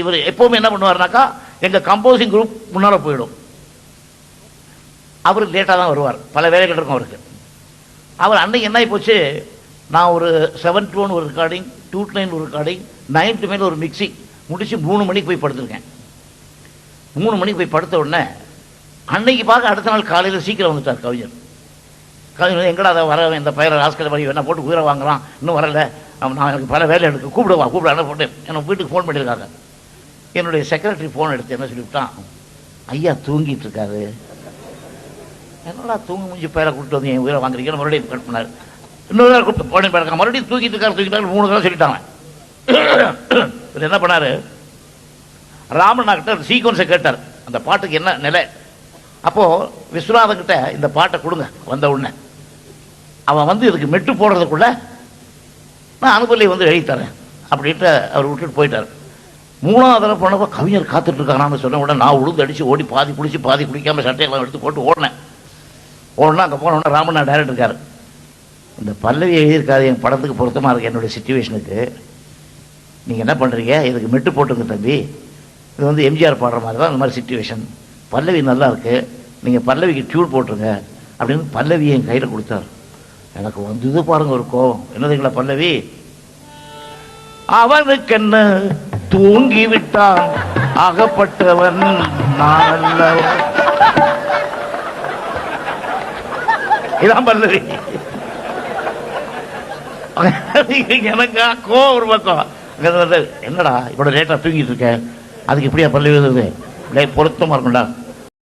இவர் எப்பவுமே என்ன பண்ணுவார்னாக்கா எங்கள் கம்போசிங் குரூப் முன்னால் போயிடும். அவர் லேட்டாக தான் வருவார். பல வேலைகள் இருக்கும் அவருக்கு. அவர் அன்னைக்கு என்ன போச்சு நான் ஒரு செவன் டூ ஒரு ரெக்கார்டிங் டூ நைன் ஒரு ரெக்கார்டிங் நைன்த்து மேல ஒரு மிக்ஸி முடிச்சு மூணு மணிக்கு போய் படுத்திருக்கேன். மூணு மணிக்கு போய் படுத்த உடனே அன்னைக்கு பார்க்க அடுத்த நாள் காலையில் சீக்கிரம் வந்துட்டார் கவிஞர். கவிஞர் எங்கடா அதை வர? இந்த பயிரை ஆஸ்கர் வழி என்ன போட்டு உயிரை வாங்குறான். இன்னும் வரல. நான் எனக்கு பல வேலை எடுக்க கூப்பிடுவா கூப்பிட போட்டு எனக்கு வீட்டுக்கு ஃபோன் பண்ணியிருக்காங்க. என்னுடைய செக்ரட்டரி ஃபோன் எடுத்து என்ன சொல்லிவிட்டான்? ஐயா தூங்கிட்டு இருக்காரு என்னடா தூங்கி முடிஞ்சு பேரை கூப்பிட்டு வந்து என் உயிரை வாங்குறீங்கன்னு மறுபடியும் கட் பண்ணார். இன்னொரு நேரம் கூப்பிட்டு போன பேரக்கா மறுபடியும் தூக்கிட்டு இருக்காரு தூக்கிட்டு மூணு தடவை சொல்லிட்டாங்க இவர் என்ன பண்ணாரு? ராமண்ணா கிட்ட சீக்வன்ஸை கேட்டார். அந்த பாட்டுக்கு என்ன நிலை? அப்போ விஸ்வநாதன் கிட்ட இந்த பாட்டை கொடுங்க வந்த உடனே. அவன் வந்து இதுக்கு மெட்டு போடுறதுக்குள்ள நான் அனுபவலை வந்து எழுதி தரேன். அப்படின்ட்டு அவர் விட்டுட்டு போயிட்டார். மூணாவது தடவை போனப்போ கவிஞர் காத்துட்டு இருக்கானான்னு சொன்ன உடனே நான் உழுந்து அடிச்சு ஓடி பாதி குளிச்சு பாதி குடிக்காம சட்டையெல்லாம் எடுத்து போட்டு ஓடினேன். ஓடனா அங்கே போன உடனே ராமண்ணா டேரக்டர் இருக்கார். இந்த பல்லவி எழுதியிருக்காது என் படத்துக்கு பொருத்தமாக இருக்கு என்னுடைய சுச்சுவேஷனுக்கு நீங்கள் என்ன பண்ணுறீங்க இதுக்கு மெட்டு போட்டுங்க தம்பி. இது வந்து எம்ஜிஆர் பாடுற மாதிரி தான் இந்த மாதிரி சுச்சுவேஷன் பல்லவி நல்லா இருக்கு. நீங்கள் பல்லவிக்கு டியூன் போட்டுருங்க அப்படின்னு பல்லவி என் கையில் கொடுத்தார். எனக்கு வந்தது பாருங்க ஒரு கோவம் என்னதுங்களா பல்லவி? அவனுக்கு என்ன தூங்கி விட்டான் அகப்பட்டவன் நான் அல்லவன் இதான் பல்லவி. எனக்கா கோவம் ஒரு பக்கம். என்னடா இவ்வளவு லேட்டா தூங்கிட்டு இருக்க? அதுக்கு இப்படியா பல்லவி வருது லே பொருத்தமா இருக்கும்டா.